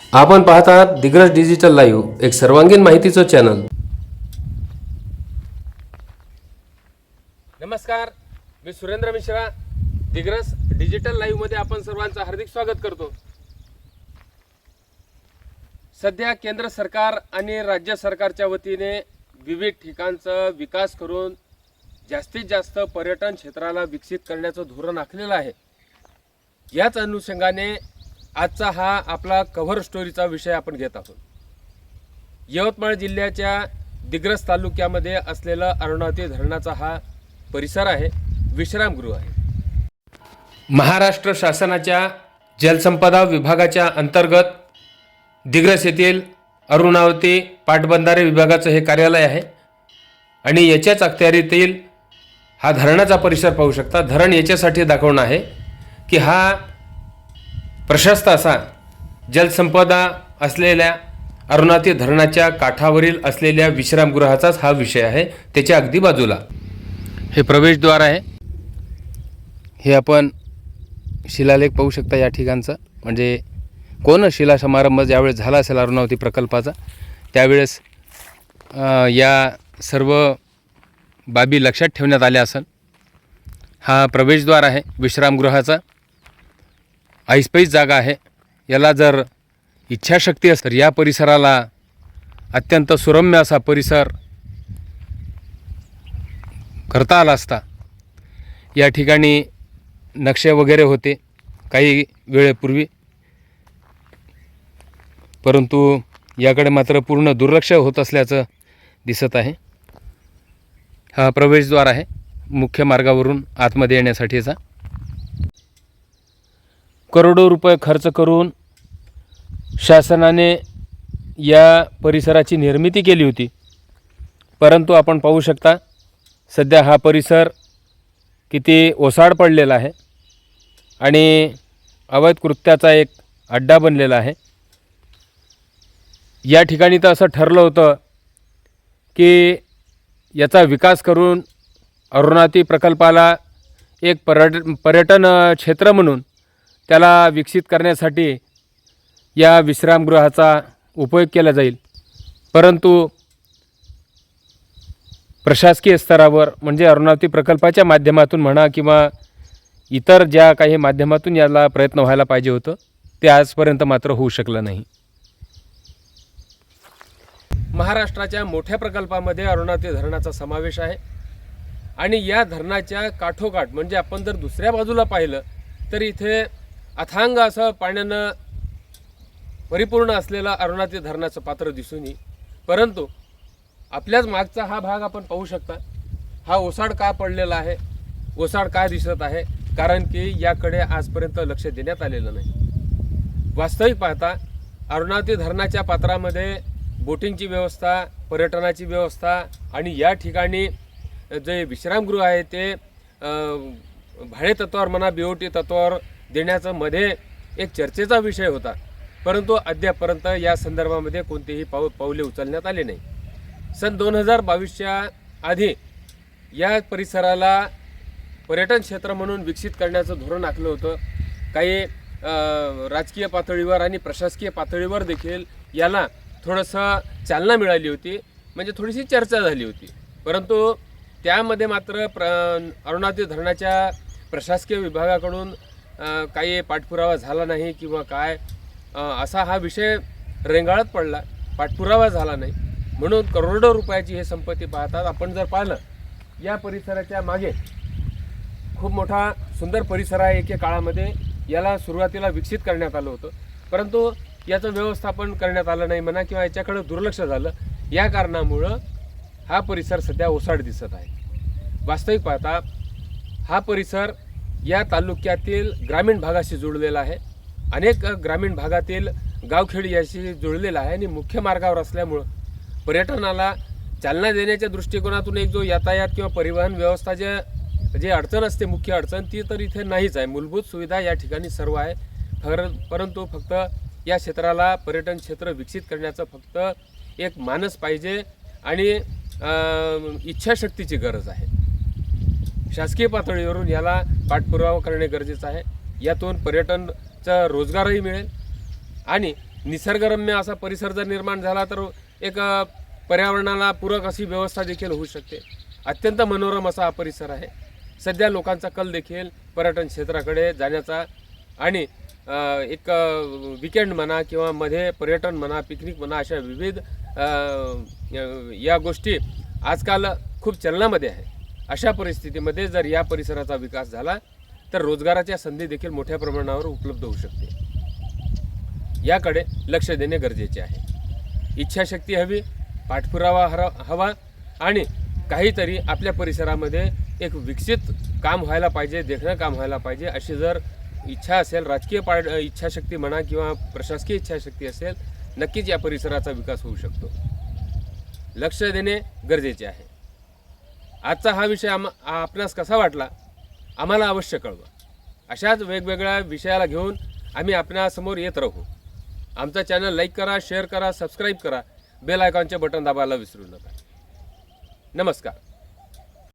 आपण पाहत आहात दिग्रज डिजिटल लाईव्ह एक सर्वांगीण माहितीचं चॅनल. नमस्कार मी सुरेंद्र मिश्रा दिग्रस डिजिटल लाईव्हमध्ये आपण सर्वांचं हार्दिक स्वागत करतो. सध्या केंद्र सरकार आणि राज्य सरकारच्या वतीने विविध ठिकाणचा विकास करून जास्तीत जास्त पर्यटन क्षेत्राला विकसित करण्याचं धोरण आखलेलं आहे. याच अनुषंगाने आजचा हा आपला कव्हर स्टोरीचा विषय आपण घेत आहोत. यवतमाळ जिल्ह्याच्या दिग्रस तालुक्यामध्ये असलेला अरुणावती धरणाचा हा परिसर आहे. विश्रामगृह आहे. महाराष्ट्र शासनाच्या जलसंपदा विभागाच्या अंतर्गत दिग्रस येथील अरुणावती पाटबंधारे विभागाचं हे कार्यालय आहे. आणि याच्याच अखत्यारीतील हा धरणाचा परिसर पाहू शकता. धरण याच्यासाठी दाखवणं आहे की हा प्रशस्त असा जलसंपदा असलेल्या अरुणावती धरणाच्या काठावरील असलेल्या विश्रामगृहाचाच हा विषय आहे त्याच्या अगदी बाजूला. हे प्रवेशद्वार आहे. हे आपण शिलालेख पाहू शकता या ठिकाणचा. म्हणजे कोण शिला समारंभ ज्यावेळेस झाला असेल अरुणावती प्रकल्पाचा त्यावेळेस या सर्व बाबी लक्षात ठेवण्यात आल्या असेल हा प्रवेशद्वार आहे विश्रामगृहाचा. ऐसपैस जागा आहे. याला जर इच्छाशक्ती असेल तर या परिसराला अत्यंत सुरम्य असा परिसर करता आला असता. या ठिकाणी नक्षे वगैरे होते काही वेळेपूर्वी. परंतु याकडे मात्र पूर्ण दुर्लक्ष होत असल्याचं दिसत आहे. हा प्रवेशद्वार आहे. मुख्य मार्गावरून आतमध्ये येण्यासाठीचा. करोडो रुपये खर्च करून शासनाने या परिसराची निर्मिती केली होती. परंतु आपण पाहू शकता सध्या हा परिसर किती ओसाड पडलेला आहे आणि अवैध कृत्याचा एक अड्डा बनलेला आहे. या ठिकाणी तर असं ठरलं होतं की याचा विकास करून अरुणाती प्रकल्पाला एक पर्यट पर्यटन क्षेत्र म्हणून त्याला विकसित करण्यासाठी या विश्रामगृहाचा उपयोग केला जाईल. परंतु प्रशासकीय स्तरावर म्हणजे अरुणावती प्रकल्पाच्या माध्यमातून म्हणा किंवा इतर ज्या काही माध्यमातून याला प्रयत्न व्हायला पाहिजे होतं ते आजपर्यंत मात्र होऊ शकलं नाही. महाराष्ट्राच्या मोठ्या प्रकल्पामध्ये अरुणावती धरणाचा समावेश आहे. आणि या धरणाच्या काठोकाठ म्हणजे आपण जर दुसऱ्या बाजूला पाहिलं तर इथे अथांग असं पाण्यानं परिपूर्ण असलेला अरुणाचे धरणाचं पात्र दिसून येईल. परंतु आपल्याच मागचा हा भाग आपण पाहू शकता. हा ओसाड का पडलेला आहे? ओसाड का दिसत आहे? कारण की याकडे आजपर्यंत लक्ष देण्यात आलेलं नाही. वास्तविक पाहता अरुणावती धरणाच्या पात्रामध्ये बोटिंगची व्यवस्था पर्यटनाची व्यवस्था आणि या ठिकाणी जे विश्रामगृह आहे ते भाडे तत्वावर म्हणा बी ओ टी तत्वावर देण्याचं मध्ये एक चर्चेचा विषय होता. परंतु अद्यापर्यंत या संदर्भामध्ये कोणतेही पाऊ पाऊले उचलण्यात आले नाही. सन दोन हजार बावीसच्या आधी या परिसराला पर्यटन क्षेत्र म्हणून विकसित करण्याचं धोरण आखलं होतं. काही राजकीय पातळीवर आणि प्रशासकीय पातळीवर देखील याला थोडंसं चालना मिळाली होती. म्हणजे थोडीशी चर्चा झाली होती. परंतु त्यामध्ये मात्र प्र अरुणाती धरणाच्या प्रशासकीय विभागाकडून काही पाठपुरावा झाला नाही किंवा काय? असा हा विषय रेंगाळत पडला. पाठपुरावा झाला नाही. म्हणून करोडो रुपयाची हे संपत्ती पाहतात आपण जर पाहिलं या परिसराच्या मागे खूप मोठा सुंदर परिसर आहे एके काळामध्ये. याला सुरुवातीला विकसित करण्यात आलं होतं. परंतु याचं व्यवस्थापन करण्यात आलं नाही म्हणा किंवा याच्याकडं दुर्लक्ष झालं. या कारणामुळं हा परिसर सध्या ओसाड दिसत आहे. वास्तविक पाहता हा परिसर या तालुक्यातील ग्रामीण भागाशी जुळलेला आहे. अनेक ग्रामीण भागातील गावखेडी याशी जुळलेला आहे आणि मुख्य मार्गावर असल्यामुळं पर्यटनाला चालना देण्याच्या दृष्टिकोनातून एक जो यातायात किंवा परिवहन व्यवस्था जे जे अडचण असते मुख्य अडचण ती तर इथे नाहीच आहे. मूलभूत सुविधा या ठिकाणी सर्व आहे. फर परंतु फक्त या क्षेत्राला पर्यटन क्षेत्र विकसित करण्याचं फक्त एक मानस पाहिजे आणि इच्छाशक्तीची गरज आहे. शासकीय पातळीवरून याला पाठपुरावा करणे गरजेचं आहे. यातून पर्यटनचा रोजगारही मिळेल आणि निसर्गरम्य असा परिसर जर निर्माण झाला तर एक पर्यावरणाला पूरक अशी व्यवस्था देखील होऊ शकते. अत्यंत मनोरम असा हा परिसर आहे. सध्या लोकांचा कल देखील पर्यटन क्षेत्राकडे जाण्याचा आणि एक विकेंड म्हणा किंवा मध्ये पर्यटन म्हणा पिकनिक म्हणा अशा विविध या गोष्टी आजकाल खूप चलनामध्ये आहे अशा परिस्थितीमध्ये जर या परिसराचा विकास झाला तर रोजगाराच्या संधी देखील मोठ्या प्रमाणावर उपलब्ध होऊ शकते. याकडे लक्ष देणे गरजेचे आहे. इच्छाशक्ती हवी पाठपुरावा हरा हवा आणि काहीतरी आपल्या परिसरामध्ये एक विकसित काम व्हायला पाहिजे देखणं काम व्हायला पाहिजे अशी जर इच्छा असेल राजकीय पार इच्छाशक्ती म्हणा किंवा प्रशासकीय इच्छाशक्ती असेल नक्कीच या परिसराचा विकास होऊ शकतो. लक्ष देणे गरजेचे आहे. आजचा हा विषय आम आपणास कसा वाटला? आम्हाला अवश्य कळवा. अशाच वेगवेगळ्या विषयाला घेऊन आम्ही आपणासमोर येत राहू. आमचा चॅनल लाईक करा शेअर करा सबस्क्राईब करा. बेल आयकॉनचे बटन दाबायला विसरू नका. नमस्कार.